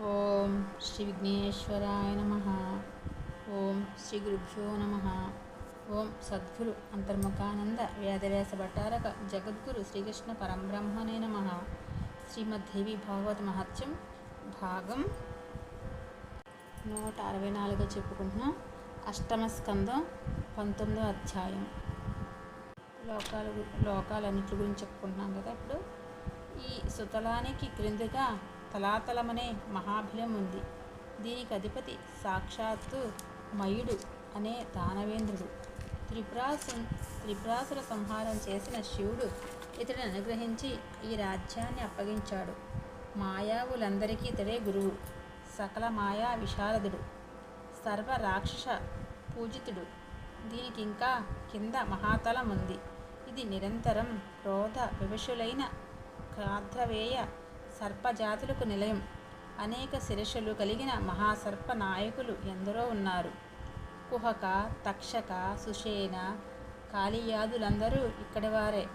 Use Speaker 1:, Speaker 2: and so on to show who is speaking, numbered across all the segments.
Speaker 1: ఓం శ్రీ విఘ్నేశ్వరాయ నమ. ఓం శ్రీ గురుభ్యో నమ. ఓం సద్గురు అంతర్ముఖానంద వ్యాధవ్యాస భట్టారక జగద్గురు శ్రీకృష్ణ పరంబ్రహ్మనే నమ. శ్రీమద్దేవి భాగవత మహత్యం భాగం నూట అరవై నాలుగు చెప్పుకుంటున్నాం. అష్టమ స్కందం పంతొమ్మిదో అధ్యాయం. లోకాలు లోకాలన్నింటి లోకాలన్నిటి గురించి చెప్పుకుంటున్నాం కదా ఇప్పుడు. ఈ సుతలానికి క్రిందిగా తలాతలమనే మహాభిలం ఉంది దీనికి అధిపతి సాక్షాత్తు మయుడు అనే దానవేంద్రుడు. త్రిపురాసు త్రిపురాసుల సంహారం చేసిన శివుడు ఇతడిని అనుగ్రహించి ఈ రాజ్యాన్ని అప్పగించాడు. మాయావులందరికీ ఇతడే గురువు. సకల మాయా విశారదుడు. సర్వ రాక్షస పూజితుడు. దీనికి ఇంకా కింద మహాతలం ఉంది ఇది నిరంతరం క్రోధ వివశులైన కాద్రవేయ సర్పజాతులకు నిలయం. అనేక శిరస్సులు కలిగిన మహాసర్ప నాయకులు ఎందరో ఉన్నారు. కుహక తక్షక సుషేన కాళీయాదులందరూ ఇక్కడి వారే.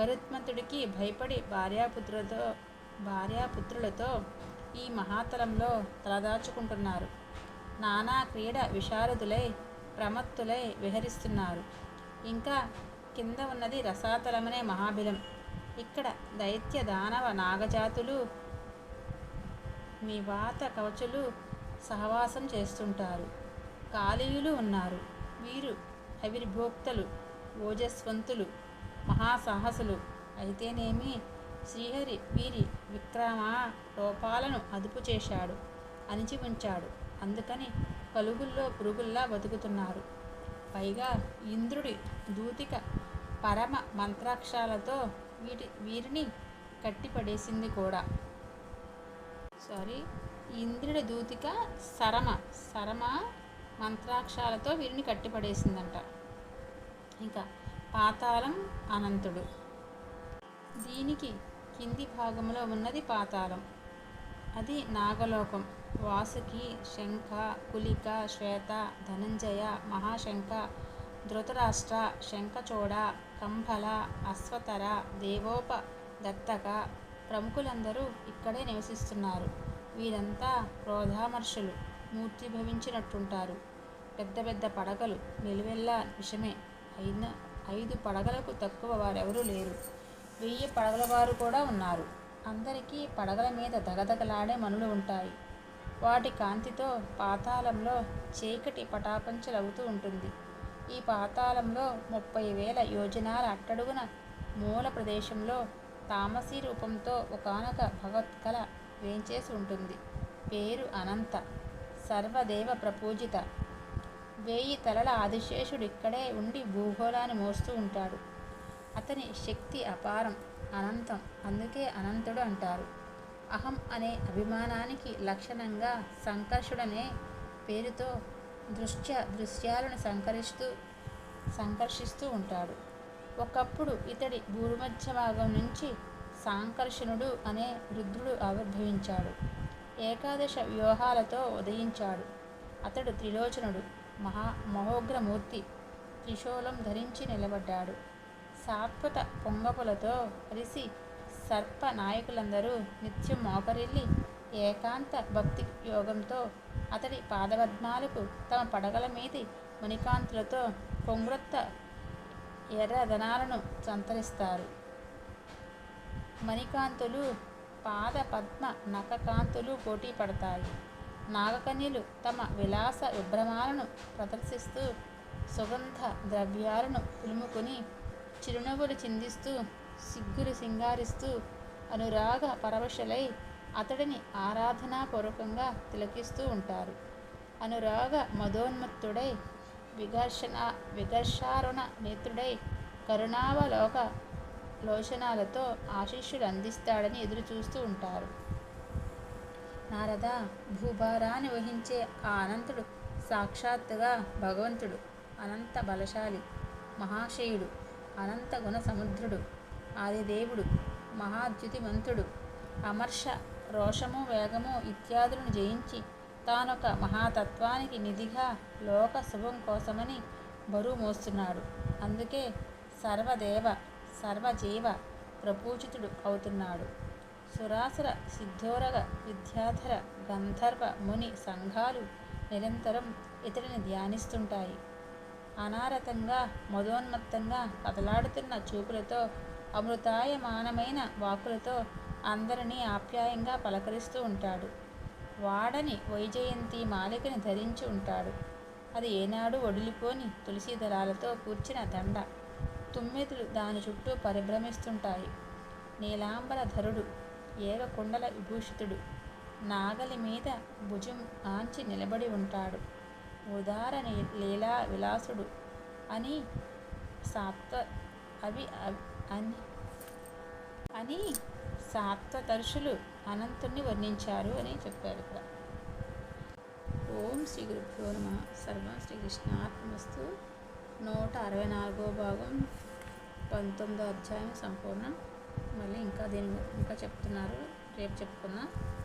Speaker 1: గరుత్మంతుడికి భయపడి భార్యాపుత్రులతో భార్యాపుత్రులతో ఈ మహాతలంలో తలదాచుకుంటున్నారు. నానా క్రీడ విశారదులై ప్రమత్తులై విహరిస్తున్నారు. ఇంకా కింద ఉన్నది రసాతలమనే మహాబిలం. ఇక్కడ దైత్య దానవ నాగజాతులు మీ వాత కవచులు సహవాసం చేస్తుంటారు. కాళీయులు ఉన్నారు. వీరు అవిర్భోక్తలు ఓజస్వంతులు మహాసాహసులు. అయితేనేమి? శ్రీహరి వీరి విక్రమ లోపాలను అదుపు చేశాడు అణిచి ఉంచాడు. అందుకని కలుగుల్లో పురుగుల్లా బతుకుతున్నారు. పైగా ఇంద్రుడి దూతిక పరమ మంత్రాక్షరాలతో వీటి వీరిని కట్టిపడేసింది కూడా. సారీ ఇంద్రుడి దూతిక సరమ సరమ మంత్రాక్షరాలతో వీరిని కట్టిపడేసిందంట. ఇంకా పాతాళం అనంతుడు. దీనికి కింది భాగంలో ఉన్నది పాతాళం. అది నాగలోకం. వాసుకి శంఖ కులిక శ్వేత ధనంజయ మహాశంఖ ధృతరాష్ట్ర శంఖచోడ కంభల అశ్వతర దేవోప దత్తక ప్రముఖులందరూ ఇక్కడే నివసిస్తున్నారు. వీరంతా క్రోధామర్షులు మూర్తిభవించినట్టుంటారు పెద్ద పెద్ద పడగలు నిలువెల్లా విషమే. అయిన ఐదు పడగలకు తక్కువ వారెవరూ లేరు. వెయ్యి పడగల వారు కూడా ఉన్నారు. అందరికీ పడగల మీద దగదగలాడే మనులు ఉంటాయి. వాటి కాంతితో పాతాళంలో చీకటి పటాపంచలవుతూ ఉంటుంది. ఈ పాతాళంలో ముప్పై వేల యోజనాల అట్టడుగున మూల ప్రదేశంలో తామసీ రూపంతో ఒకానొక భగవత్కళ వేంచేసి ఉంటుంది. పేరు అనంత. సర్వదేవ ప్రపూజిత. వేయి తలల ఆదిశేషుడు ఇక్కడే ఉండి భూగోళాన్ని మోస్తూ ఉంటాడు. అతని శక్తి అపారం అనంతం. అందుకే అనంతుడు అంటారు. అహం అనే అభిమానానికి లక్షణంగా సంకర్షుడనే పేరుతో దృశ్య దృశ్యాలను సంకరిస్తూ సంకర్షిస్తూ ఉంటాడు. ఒకప్పుడు ఇతడి భూమధ్య భాగం నుంచి సాంకర్షణుడు అనే రుద్రుడు ఆవిర్భవించాడు. ఏకాదశ వ్యూహాలతో ఉదయించాడు. అతడు త్రిలోచనుడు మహా మహోగ్రమూర్తి త్రిశూలం ధరించి నిలబడ్డాడు. సాత్వత పొంగపులతో కలిసి సర్ప నాయకులందరూ నిత్యం మోకరిల్లి ఏకాంత భక్తి యోగంతో అతడి పాదపద్మాలకు తమ పడగల మీది మణికాంతులతో పొంగ్రొత్త ఎర్రదనాలను సంతరిస్తారు. మణికాంతులు పాద పద్మ నఖకాంతులు పోటీ పడతాయి. నాగకన్యలు తమ విలాస విభ్రమాలను ప్రదర్శిస్తూ సుగంధ ద్రవ్యాలను పులుముకొని చిరునవ్వులు చిందిస్తూ సిగ్గులు సింగారిస్తూ అనురాగ పరవశలై అతడిని ఆరాధనాపూర్వకంగా తిలకిస్తూ ఉంటారు. అనురాగ మదోన్మత్తుడై విఘర్షణ విఘర్షారుణ నేత్రుడై కరుణావలోక లోచనాలతో ఆశీస్సులు అందిస్తాడని ఎదురు చూస్తూ ఉంటారు. నారద భూభారాన్ని వహించే ఆ అనంతుడు సాక్షాత్తుగా భగవంతుడు అనంత బలశాలి మహాశయుడు అనంత గుణ సముద్రుడు ఆదిదేవుడు మహాద్యుతిమంతుడు అమర్ష రోషము వేగము ఇత్యాదులను జయించి తానొక మహాతత్వానికి నిధిగా లోక శుభం కోసమని బరువు మోస్తున్నాడు. అందుకే సర్వదేవ సర్వజీవ ప్రపూజితుడు అవుతున్నాడు. సురాసుర సిద్ధోరగ విద్యాధర గంధర్వ ముని సంఘాలు నిరంతరం ఇతడిని ధ్యానిస్తుంటాయి. అనారతంగా మదోన్మత్తంగా కదలాడుతున్న చూపులతో అమృతాయమానమైన వాకులతో అందరినీ ఆప్యాయంగా పలకరిస్తూ ఉంటాడు. వాడని వైజయంతి మాలికని ధరించి ఉంటాడు. అది ఏనాడు వడిలిపోని తులసి దళాలతో కూర్చిన దండ. తుమ్మెదులు దాని చుట్టూ పరిభ్రమిస్తుంటాయి. నీలాంబర ధరుడు ఏగకుండల విభూషితుడు నాగలి మీద భుజం ఆంచి నిలబడి ఉంటాడు. ఉదార నీ- లీలా విలాసుడు అని సాత్వ అవి అవి- అని అని సాత్వదర్శులు అనంతుణ్ణి వర్ణించారు అని చెప్పారు ఇక్కడ. ఓం శ్రీ గురుభ్యో నమ. సర్వం శ్రీకృష్ణాత్మస్తు నూట అరవై నాలుగో భాగం పంతొమ్మిదో అధ్యాయం సంపూర్ణం. మళ్ళీ ఇంకా దీని ఇంకా చెప్తున్నారు. రేపు చెప్పుకుందాం.